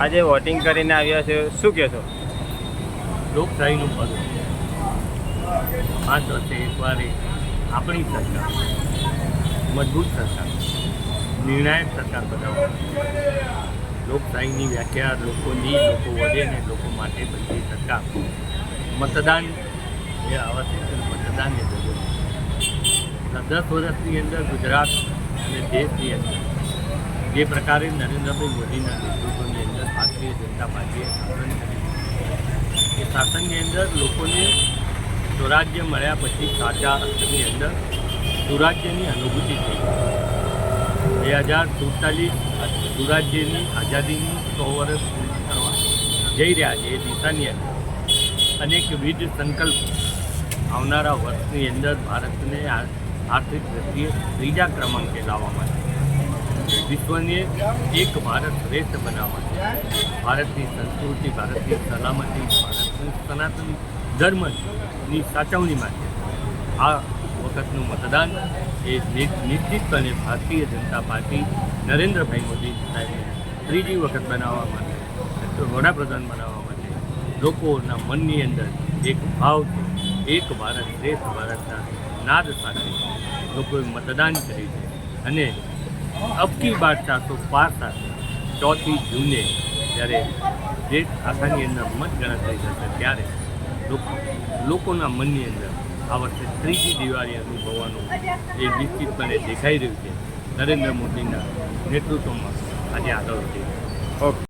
આજે વોટિંગ કરીને આવ્યા છે. શું કહેશો લોકશાહીનું પદ. પાંચ વર્ષે એકવાર આપણી સરકાર. મજબૂત સરકાર. નિર્ણાયક સરકાર બનાવવા. લોકશાહીની વ્યાખ્યા લોકોની, લોકો વધે ને લોકો માટે બધી સરકાર. મતદાન એ આવશ્યક છે મતદાન એ જરૂરી દસ વર્ષની અંદર ગુજરાત અને દેશની અંદર જે પ્રકારે નરેન્દ્રભાઈ મોદીના નેતૃત્વની અંદર ભારતીય જનતા પાર્ટીએ શાસન કર્યું. એ શાસનની અંદર લોકોને સ્વરાજ્ય મળ્યા પછી સાચા અર્થની અંદર સુરાજ્યની અનુભૂતિ થઈ. બે હજાર સુડતાલીસ સુરાજ્યની આઝાદીની સો વર્ષ પૂર્ણ કરવા જઈ રહ્યા છે એ દિશાની અંદર. અનેકવિધ સંકલ્પ આવનારા વર્ષની અંદર ભારતને આર્થિક દ્રષ્ટિએ ત્રીજા ક્રમાંકે લાવવા માટે વિશ્વને એક ભારત શ્રેષ્ઠ બનાવવા ભારતની સંસ્કૃતિ, ભારતની સલામતી, ભારતનું સનાતન ધર્મની સાચવણી માટે આ વખતનું મતદાન એ નિશ્ચિતપણે ભારતીય જનતા પાર્ટી નરેન્દ્રભાઈ મોદી સાહેબને ત્રીજી વખત બનાવવા માટે વડાપ્રધાન બનાવવા માટે લોકોના મનની અંદર એક ભાવ છે. એક ભારત શ્રેષ્ઠ ભારતના નાદ સાથે લોકોએ મતદાન કર્યું છે. અને અબકી પાર સાથે ચોથી જૂને જ્યારે દેશ આખાની અંદર મત ગણતરી થશે ત્યારે લોકોના મનની અંદર આ વર્ષે ત્રીજી દિવાળી અનુભવવાનું એ નિશ્ચિતપણે દેખાઈ રહ્યું છે નરેન્દ્ર મોદીના નેતૃત્વમાં આજે આગળ વધી. ઓકે